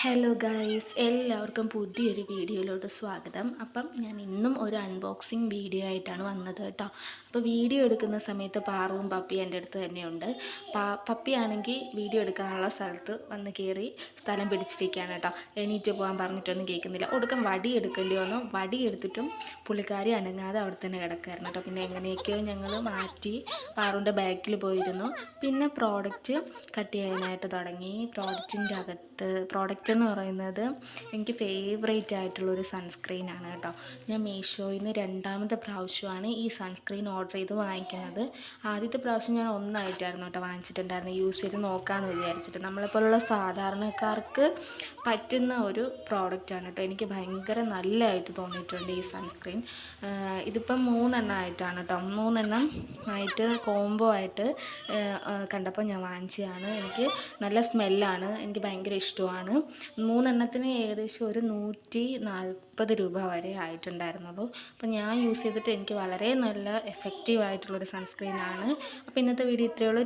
Hello guys എല്ലാവർക്കും പുതിയൊരു വീഡിയോയിലോട്ട് സ്വാഗതം. അപ്പം ഞാൻ ഇന്നും ഒരു അൺബോക്സിങ് വീഡിയോ ആയിട്ടാണ് വന്നത് കേട്ടോ. അപ്പോൾ വീഡിയോ എടുക്കുന്ന സമയത്ത് പാറവും പപ്പിയും എന്റെ അടുത്ത് തന്നെയുണ്ട്. പാ പപ്പിയാണെങ്കിൽ വീഡിയോ എടുക്കാനുള്ള സ്ഥലത്ത് വന്ന് കയറി സ്ഥലം പിടിച്ചിരിക്കുകയാണ് കേട്ടോ. എണീറ്റ് പോകാൻ പറഞ്ഞിട്ടൊന്നും കേൾക്കുന്നില്ല. ഒടുക്കം വടി എടുക്കേണ്ടി വന്നു. വടി എടുത്തിട്ടും പുള്ളിക്കാരി അനങ്ങാതെ അവിടെ തന്നെ കിടക്കായിരുന്നു കേട്ടോ. പിന്നെ എങ്ങനെയൊക്കെയോ ഞങ്ങൾ മാറ്റി പാറുവിന്റെ ബാക്കിൽ പോയിരുന്നു. പിന്നെ പ്രോഡക്റ്റ് കട്ട് ചെയ്യാനായിട്ട് തുടങ്ങി. പ്രോഡക്റ്റിന്റെ അകത്ത് പ്രോഡക്റ്റ് എന്ന് പറയുന്നത് എനിക്ക് ഫേവറേറ്റ് ആയിട്ടുള്ളൊരു സൺസ്ക്രീനാണ് കേട്ടോ. ഞാൻ മീഷോയിൽ നിന്ന് രണ്ടാമത്തെ പ്രാവശ്യമാണ് ഈ സൺസ്ക്രീൻ ഓർഡർ ചെയ്ത് വാങ്ങിക്കുന്നത്. ആദ്യത്തെ പ്രാവശ്യം ഞാൻ ഒന്നായിട്ടായിരുന്നു കേട്ടോ വാങ്ങിച്ചിട്ടുണ്ടായിരുന്നു യൂസ് ചെയ്ത് നോക്കാമെന്ന് വിചാരിച്ചിട്ട്. നമ്മളെപ്പോലുള്ള സാധാരണക്കാർക്ക് പറ്റുന്ന ഒരു പ്രോഡക്റ്റാണ് കേട്ടോ എനിക്ക് ഭയങ്കര നല്ലതായിട്ട് തോന്നിയിട്ടുണ്ട് ഈ സൺസ്ക്രീൻ ഇതിപ്പം മൂന്നെണ്ണം ആയിട്ടാണ് കേട്ടോ മൂന്നെണ്ണം ആയിട്ട് കോംബോ ആയിട്ട് കണ്ടപ്പോൾ ഞാൻ വാങ്ങിച്ചതാണ്. എനിക്ക് നല്ല സ്മെല്ലാണ് എനിക്ക് ഭയങ്കര ഇഷ്ടമാണ്. മൂന്നെണ്ണത്തിന് ഏകദേശം ഒരു നൂറ്റി നാൽപ്പത് രൂപ വരെ ആയിട്ടുണ്ടായിരുന്നുള്ളൂ. അപ്പോൾ ഞാൻ യൂസ് ചെയ്തിട്ട് എനിക്ക് വളരെ നല്ല എഫക്റ്റീവ് ആയിട്ടുള്ളൊരു സൺസ്ക്രീനാണ് അപ്പോൾ ഇന്നത്തെ വീഡിയോ ഇത്രയേ ഉള്ളൂ.